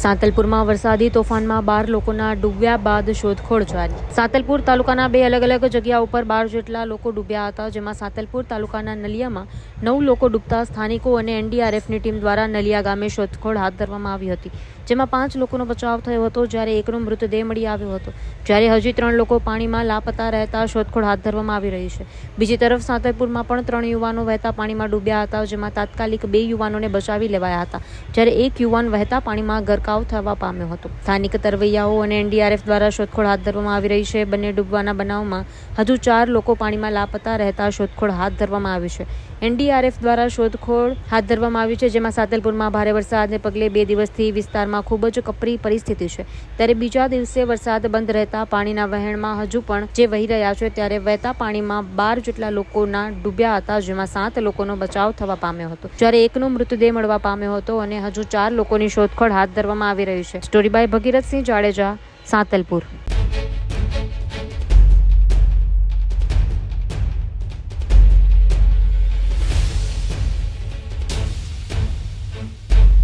સાંતલપુરમાં વરસાદી તોફાનમાં બાર લોકોના ડૂબ્યા બાદ શોધખોળ જારી. સાંતલપુર તાલુકાના બે અલગ અલગ જગ્યા ઉપર બાર જેટલા લોકો ડૂબ્યા હતા, જેમાં સાંતલપુર તાલુકાના નલિયામાં નવ લોકો ડૂબતા સ્થાનિકો અને એનડીઆરએફની ટીમ દ્વારા નલિયા ગામે શોધખોળ હાથ ધરવામાં આવી હતી, જેમાં પાંચ લોકોનો બચાવ થયો હતો, જ્યારે એકનો મૃતદેહ મળી આવ્યો હતો. જ્યારે હજી ત્રણ લોકો પાણીમાં લાપતા રહેતા શોધખોળ હાથ ધરવામાં આવી રહી છે. બીજી તરફ સાંતલપુરમાં પણ ત્રણ યુવાનો વહેતા પાણીમાં ડૂબ્યા હતા, જેમાં તાત્કાલિક બે યુવાનોને બચાવી લેવાયા હતા. જ્યારે એક યુવાન વહેતા પાણીમાં ગરકાવ થવા પામ્યો હતો. સ્થાનિક તરવૈયાઓ અને એનડીઆરએફ દ્વારા શોધખોળ હાથ ધરવામાં આવી રહી છે. બંને ડૂબવાના બનાવમાં હજુ ચાર લોકો પાણીમાં લાપતા રહેતા શોધખોળ હાથ ધરવામાં આવી છે. એનડીઆરએફ દ્વારા શોધખોળ હાથ ધરવામાં આવી છે, જેમાં સાતલપુરમાં ભારે વરસાદને પગલે બે દિવસથી વિસ્તારમાં ખૂબ જ કપરી પરિસ્થિતિ છે. ત્યારે બીજા દિવસે વરસાદ બંધ રહેતા પાણીના વહેણમાં હજુ પણ જે વહી રહ્યા છે, ત્યારે વહેતા પાણીમાં બાર જેટલા લોકોના ડૂબ્યા હતા, જેમાં સાત લોકોનો બચાવ થવા પામ્યો હતો. જ્યારે એકનો મૃતદેહ મળવા પામ્યો હતો અને હજુ ચાર લોકોની શોધખોળ હાથ ધરવામાં આવી રહ્યું છે. Story by Bhagirathsinh Jadeja Santalpur.